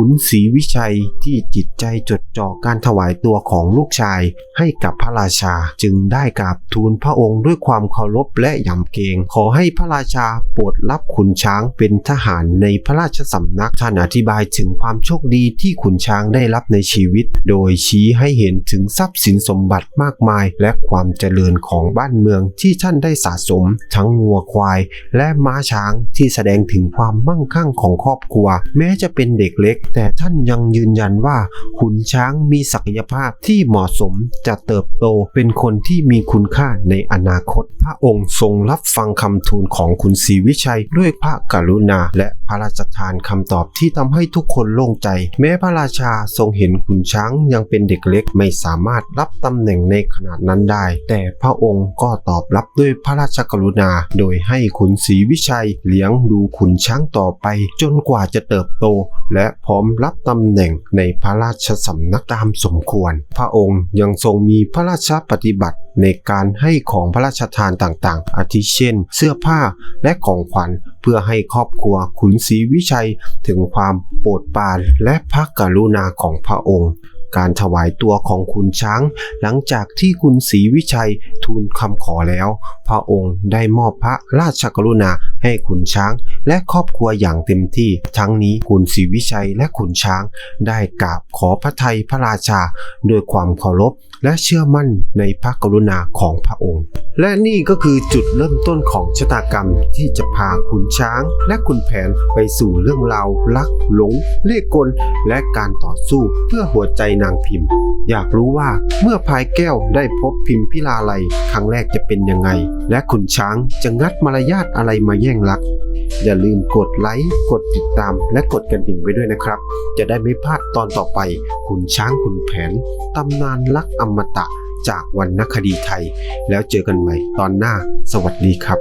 ขุนศรีวิชัยที่จิตใจจดจ่อการถวายตัวของลูกชายให้กับพระราชาจึงได้กราบทูลพระองค์ด้วยความเคารพและยำเกรง ขอให้พระราชาโปรดรับขุนช้างเป็นทหารในพระราชสำนักท่านอธิบายถึงความโชคดีที่ขุนช้างได้รับในชีวิต โดยชี้ให้เห็นถึงทรัพย์สินสมบัติมากมาย และความเจริญของบ้านเมืองที่ท่านได้สะสม ทั้งงัวควาย และม้าช้างที่แสดงถึงความมั่งคั่งของครอบครัว แม้จะเป็นเด็กเล็กแต่ท่านยังยืนยันว่าขุนช้างมีศักยภาพที่เหมาะสมจะเติบโตเป็นคนที่มีคุณค่าในอนาคต พระองค์ทรงรับฟังคำทูลของขุนศรีวิชัยด้วยพระกรุณา และพระราชทานคำตอบที่ทำให้ทุกคนโล่งใจ แม้พระราชาทรงเห็นขุนช้างยังเป็นเด็กเล็กไม่สามารถรับตำแหน่งในขนาดนั้นได้ แต่พระองค์ก็ตอบรับด้วยพระราชกรุณา โดยให้ขุนศรีวิชัยเลี้ยงดูขุนช้างต่อไป จนกว่าจะเติบโต และพร้อมรับตำแหน่งในพระราชสำนักตามสมควร พระองค์ยังทรงมีพระราชปฏิบัติในการให้ของพระราชทานต่างๆ อาทิเช่น เสื้อผ้าและของขวัญเพื่อให้ครอบครัวขุนศรีวิชัยถึงความโปรดปรานและพระกรุณาของพระองค์การถวายตัวของขุนช้าง หลังจากที่คุณศรีวิชัยทูลคำขอแล้ว พระองค์ได้มอบพระราชกรุณาให้ขุนช้างและครอบครัวอย่างเต็มที่ ทั้งนี้คุณศรีวิชัยและขุนช้าง ได้กราบขอพระไทยพระราชาด้วยความเคารพและเชื่อมั่นในพระกรุณาของพระองค์ และนี่ก็คือจุดเริ่มต้นของชะตากรรมที่จะพาขุนช้าง และขุนแผนไปสู่เรื่องราวรักหลงเล่กล และการต่อสู้เพื่อหัวใจนางพิมพ์ อยากรู้ว่าเมื่อพายแก้วได้พบพิมพิลาไลยครั้งแรกจะเป็นยังไง และขุนช้างจะงัดมารยาทอะไรมาแยงรักอย่าลืมกดไลค์ กดติดตาม และกดกระดิ่งไว้ด้วยนะครับ จะได้ไม่พลาดตอนต่อไป ขุนช้างขุนแผน ตำนานรักอมตะจากวรรณคดีไทย แล้วเจอกันใหม่ตอนหน้า สวัสดีครับ